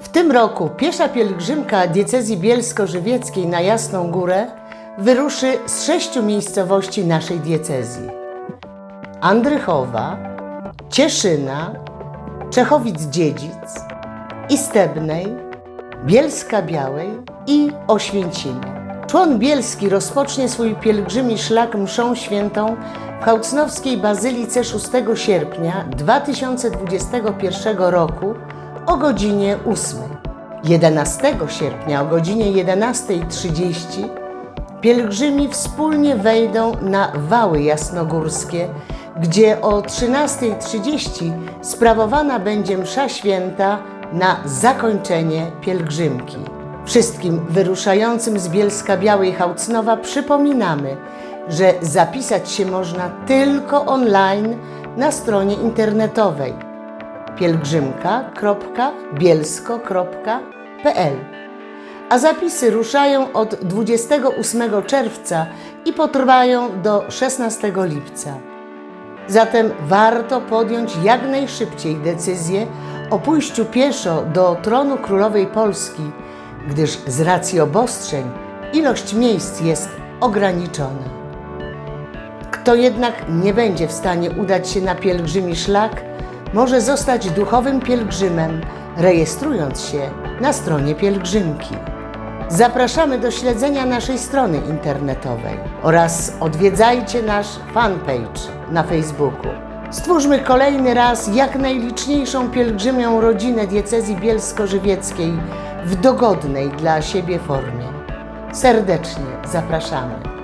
W tym roku piesza pielgrzymka diecezji bielsko-żywieckiej na Jasną Górę wyruszy z sześciu miejscowości naszej diecezji. Andrychowa, Cieszyna, Czechowic-Dziedzic, Istebnej, Bielska Białej i Oświęcimia. Człon bielski rozpocznie swój pielgrzymi szlak mszą świętą w Hałcnowskiej Bazylice 6 sierpnia 2021 roku o godzinie 8. 11 sierpnia o godzinie 11.30 pielgrzymi wspólnie wejdą na Wały Jasnogórskie, gdzie o 13.30 sprawowana będzie msza święta na zakończenie pielgrzymki. Wszystkim wyruszającym z Bielska Białej Hałcnowa przypominamy, że zapisać się można tylko online na stronie internetowej pielgrzymka.bielsko.pl a zapisy ruszają od 28 czerwca i potrwają do 16 lipca. Zatem warto podjąć jak najszybciej decyzję o pójściu pieszo do tronu królowej Polski, gdyż z racji obostrzeń ilość miejsc jest ograniczona. Kto jednak nie będzie w stanie udać się na pielgrzymi szlak, może zostać duchowym pielgrzymem, rejestrując się na stronie pielgrzymki. Zapraszamy do śledzenia naszej strony internetowej oraz odwiedzajcie nasz fanpage na Facebooku. Stwórzmy kolejny raz jak najliczniejszą pielgrzymią rodzinę diecezji bielsko-żywieckiej w dogodnej dla siebie formie. Serdecznie zapraszamy.